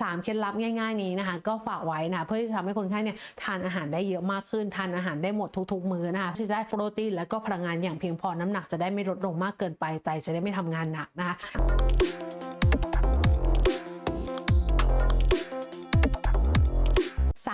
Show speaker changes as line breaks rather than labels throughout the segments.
3เคล็ดลับง่าย ๆนี้นะคะก็ฝากไว้นะเพื่อที่จะทำให้คนไข้เนี่ยทานอาหารได้เยอะมากขึ้น ทานอาหารได้หมดทุกๆมื้อนะคะที่จะได้โปรตีนและก็พลังงานอย่างเพียงพอน้ำหนักจะได้ไม่ลดลงมากเกินไปไตจะได้ไม่ทำงานหนักนะคะ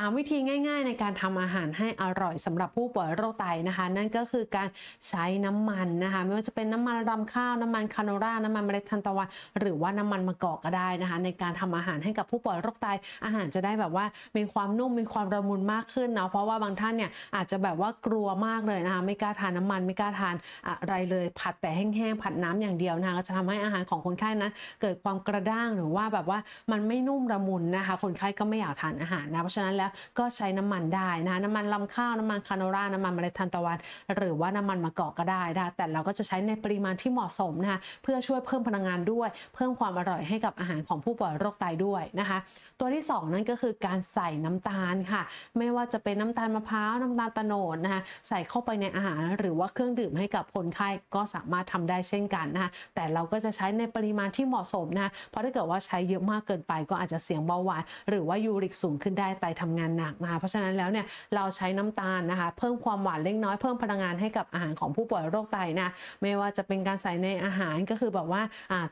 สามวิธีง่าย ๆ ในการทำอาหารให้อร่อยสำหรับผู้ป่วยโรคไตนะคะ นั่นก็คือการใช้น้ำมันนะคะ ไม่ว่าจะเป็นน้ำมันรำข้าวน้ำมันคาโนราน้ำมันเมล็ดทานตะวันหรือว่าน้ำมันมะกอกก็ได้นะคะ ในการทำอาหารให้กับผู้ป่วยโรคไตอาหารจะได้แบบว่ามีความนุ่มมีความระมุนมากขึ้นเนาะเพราะว่าบางท่านเนี่ยอาจจะแบบว่ากลัวมากเลยนะคะ ไม่กล้าทานน้ำมันไม่กล้าทานอะไรเลย ผัดแต่แห้งๆผัดน้ำอย่างเดียวนะคะก็จะทำให้อาหารของคนไข้นั้นเกิดความกระด้างหรือว่าแบบว่ามันไม่นุ่มระมุนนะคะ คนไข้ก็ไม่อยากทานอาหารนะเพราะฉะนั้นแล้วก็ใช้น้ำมันได้นะคะน้ำมันลำข้าวน้ำมันคาโนราน้ำมันเมล็ดทานตะวัน หรือว่าน้ำมันมะกอกก็ได้นะคะแต่เราก็จะใช้ในปริมาณที่เหมาะสมนะคะเพื่อช่วยเพิ่มพลังงานด้วย เพิ่มความอร่อยให้กับอาหารของผู้ป่วยโรคไตด้วยนะคะ ตัวที่สองนั่นก็คือการใส่น้ำตาลค่ะ ไม่ว่าจะเป็นน้ำตาลมะพร้าวน้ำตาลตะโนดนะคะใส่เข้าไปในอาหารหรือว่าเครื่องดื่มให้กับคนไข้ก็สามารถทำได้เช่นกันนะคะแต่เราก็จะใช้ในปริมาณที่เหมาะสมนะคะเพราะถ้าเกิดว่าใช้เยอะมากเกินไปก็อาจจะเสี่ยงเบาหวานหรือว่ายูริกสูงขึ้นได้ไตทำงานหนักนะคะเพราะฉะนั้นแล้วเนี่ยเราใช้น้ำตาลนะคะ เพิ่มความหวานเล็กน้อยเพิ่มพลังงานให้กับอาหารของผู้ป่วยโรคไตนะไม่ว่าจะเป็นการใส่ในอาหารก็คือแบบว่า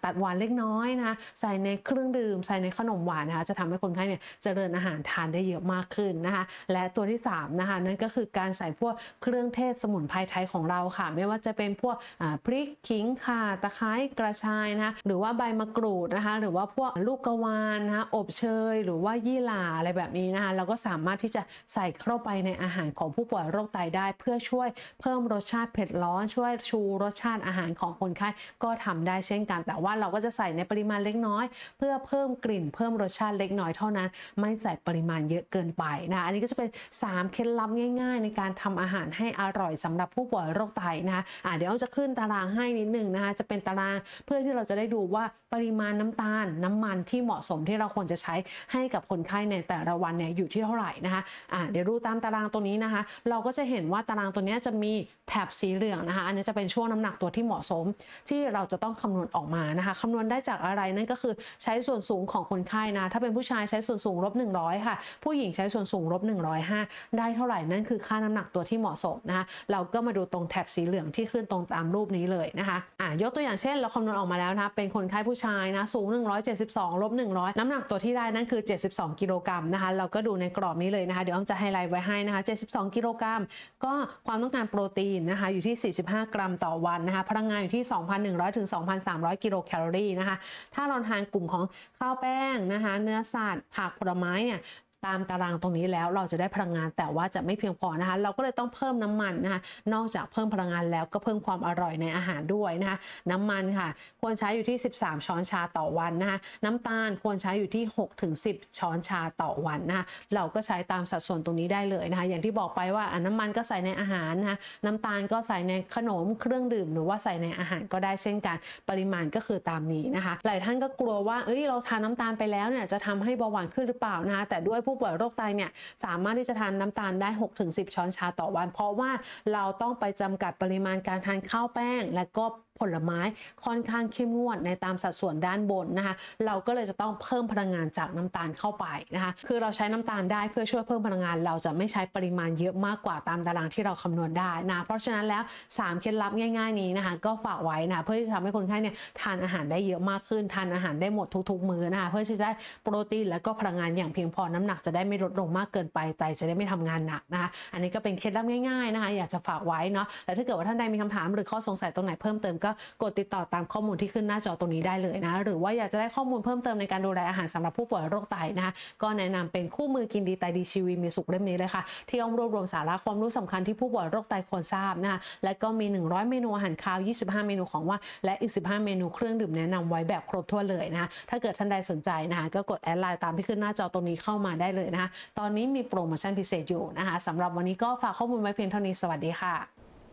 ตัดหวานเล็กน้อยนะใส่ในเครื่องดื่ม ใส่ในขนมหวานนะคะจะทำให้คนไข้เนี่ยเจริญอาหารทานได้เยอะมากขึ้นนะคะและตัวที่3นะคะนั่นก็คือการใส่พวกเครื่องเทศสมุนไพรไทยของเราค่ะ ไม่ว่าจะเป็นพวกพริกขิงข่าตะไคร้กระชายนะคะหรือว่าใบมะกรูดนะคะหรือว่าพวกลูกกระวานนะคะอบเชย หรือว่ายี่หร่าอะไรแบบนี้นะคะเราก็สามารถที่จะใส่เข้าไปในอาหารของผู้ป่วยโรคไตได้ เพื่อช่วยเพิ่มรสชาติเผ็ดร้อน ช่วยชูรสชาติอาหารของคนไข้ก็ทำได้เช่นกัน แต่ว่าเราก็จะใส่ในปริมาณเล็กน้อย เพื่อเพิ่มกลิ่นเพิ่มรสชาติเล็กน้อยเท่านั้น ไม่ใส่ปริมาณเยอะเกินไปนะอันนี้ก็จะเป็น 3 เคล็ดลับง่าย ๆ ในการทำอาหารให้อร่อยสำหรับผู้ป่วยโรคไตนะคะะเดี๋ยวจะขึ้นตารางให้นิดนึงนะคะจะเป็นตารางเพื่อที่เราจะได้ดูว่าปริมาณน้ำตาลน้ำมันที่เหมาะสมที่เราควรจะใช้ให้กับคนไข้ในแต่ละวันเนี่ยอยู่ที่เท่าไหร่นะคะอะเดี๋ยวดูตามตารางตัวนี้นะคะ เราก็จะเห็นว่าตารางตัวนี้จะมีแถบสีเหลืองนะคะ อันนี้จะเป็นช่วงน้ำหนักตัวที่เหมาะสม ที่เราจะต้องคำนวณออกมานะคะคำนวณได้จากอะไรนั่นก็คือใช้ส่วนสูงของคนไข้นะ ถ้าเป็นผู้ชายใช้ส่วนสูงลบ100 ค่ะ ผู้หญิงใช้ส่วนสูงลบ105 ได้เท่าไหร่นั่นคือค่าน้ำหนักตัวที่เหมาะสมนะคะเราก็มาดูตรงแถบสีเหลืองที่ขึ้นตรงตามรูปนี้เลยนะคะอ่ายกตัวอย่างเช่น เราคำนวณออกมาแล้วนะเป็นคนไข้ผู้ชายนะสูง 172ลบ100 น้ำหนักตัวที่ได้นั่นคือ 72 กิโลกรัมนะคะเราก็ดูในกรอบนี้เลยนะคะเดี๋ยวอ้อมจะไฮไลท์ไว้ให้นะคะ72 กิโลกรัม ก็ความต้องการโปรตีนนะคะอยู่ที่ 45 กรัมต่อวันนะคะพลังงานอยู่ที่ 2,100ถึง2,300 กิโลแคลอรี่นะคะถ้าเราทานกลุ่มของข้าวแป้งนะคะเนื้อสัตว์ผักผลไม้เนี่ย ตามตารางตรงนี้แล้วเราจะได้พลังงานแต่ว่าจะไม่เพียงพอนะคะ เราก็เลยต้องเพิ่มน้ำมันนะคะนอกจากเพิ่มพลังงานแล้วก็เพิ่มความอร่อยในอาหารด้วยนะคะ น้ำมันค่ะ ควรใช้อยู่ที่ 13 ช้อนชาต่อวันนะคะน้ำตาลควรใช้อยู่ที่6ถึง10 ช้อนชาต่อวันนะคะเราก็ใช้ตามสัดส่วนตรงนี้ได้เลยนะคะ อย่างที่บอกไปว่าน้ำมันก็ใส่ในอาหารนะคะน้ำตาลก็ใส่ในขนมเครื่องดื่ม หรือว่าใส่ในอาหารก็ได้เช่นกัน ปริมาณก็คือตามนี้นะคะ หลายท่านก็กลัวว่าเอ้ยเราทานน้ำตาลไปแล้วเนี่ยจะทำให้เบาหวานขึ้นหรือเปล่านะคะแต่ด้วยผู้ป่วยโรคไตเนี่ยสามารถที่จะทานน้ำตาลได้ 6-10 ช้อนชาต่อวัน เพราะว่าเราต้องไปจำกัดปริมาณการทานข้าวแป้ง และก็ ผลไม้ค่อนข้างเข้มงวดในตามสัดส่วนด้านบนนะคะ เราก็เลยจะต้องเพิ่มพลังงานจากน้ำตาลเข้าไปนะคะ คือเราใช้น้ำตาลได้เพื่อช่วยเพิ่มพลังงาน เราจะไม่ใช้ปริมาณเยอะมากกว่าตามตารางที่เราคำนวณได้นะ เพราะฉะนั้นแล้ว 3 เคล็ดลับง่าย ๆ นี้นะคะ ก็ฝากไว้นะเพื่อที่จะทำให้คนไข้เนี่ยทานอาหารได้เยอะมากขึ้นทานอาหารได้หมดทุกๆ มื้อนะคะเพื่อที่จะได้โปรตีนและก็พลังงานอย่างเพียงพอน้ำหนักจะได้ไม่ลดลงมากเกินไปไตจะได้ไม่ทำงานหนักนะคะ อันนี้ก็เป็นเคล็ดลับง่ายๆนะคะ อยากจะฝากไว้เนาะและถ้าเกิดว่าท่านใดมีคำถามหรือข้อสงสัยตรงไหนเพิ่มเติมก็กดติดต่อตามข้อมูลที่ขึ้นหน้าจอตรงนี้ได้เลยนะหรือว่าอยากจะได้ข้อมูลเพิ่มเติมในการดูแลอาหารสำหรับผู้ป่วยโรคไตนะคะก็แนะนำเป็นคู่มือกินดีไตดีชีวีมีสุขเล่มนี้เลยค่ะที่อ้อมรวบรวมสาระความรู้สำคัญที่ผู้ป่วยโรคไตควรทราบนะคะและก็มี 100 เมนูอาหารคาว 25 เมนูของว่างและอีก 15 เมนูเครื่องดื่มแนะนำไว้แบบครบถ้วนเลยนะคะถ้าเกิดท่านใดสนใจนะคะก็กดแอดไลน์ตามที่ขึ้นหน้าจอตรงนี้เข้ามาได้เลยนะคะตอนนี้มีโปรโมชั่นพิเศษอยู่นะคะสำหรับวันนี้ก็ฝากข้อมูลไว้เพียงเท่านี้สวัสดีค่ะ